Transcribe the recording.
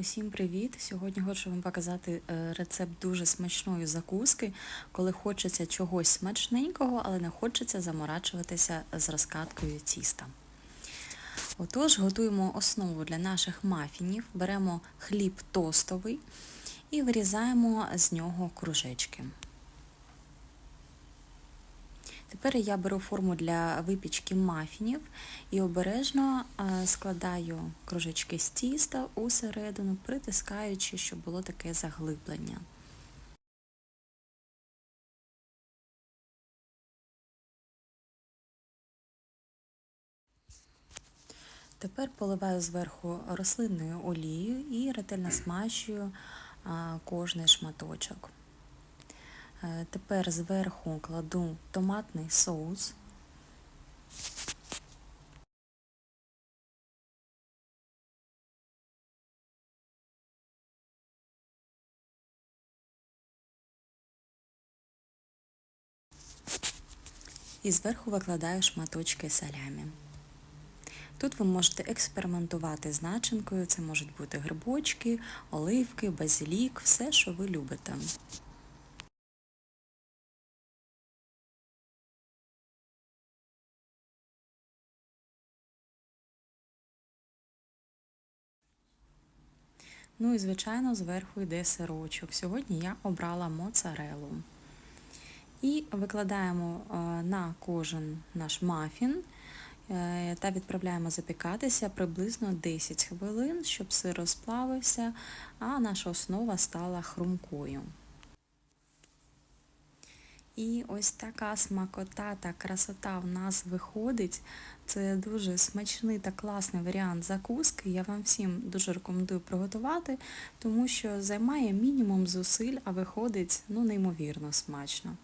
Усім привіт! Сьогодні хочу вам показати е, рецепт дуже смачної закуски, коли хочеться чогось смачненького, але не хочеться заморачуватися з розкаткою тіста. Отож, готуємо основу для наших мафінів, беремо хліб тостовий і вирізаємо з нього кружечки. Тепер я беру форму для випічки мафінів і обережно складаю кружечки з тіста усередину, притискаючи, щоб було таке заглиблення. Тепер поливаю зверху рослинною олією і ретельно смащую кожний шматочок. Е, тепер зверху кладу томатний соус. І зверху викладаю шматочки салямі. Тут ви можете експериментувати з начинкою, це можуть бути грибочки, оливки, базилік, все, що ви любите. Ну і, звичайно, зверху йде сирочок. Сьогодні я обрала моцарелу. І викладаємо е, на кожен наш мафін е, та відправляємо запікатися приблизно 10 хвилин, щоб сир розплавився, а наша основа стала хрумкою. І ось така смакота та красота в нас виходить. Це дуже смачний та класний варіант закуски. Я вам всім дуже рекомендую приготувати, тому що займає мінімум зусиль, а виходить ну, неймовірно смачно.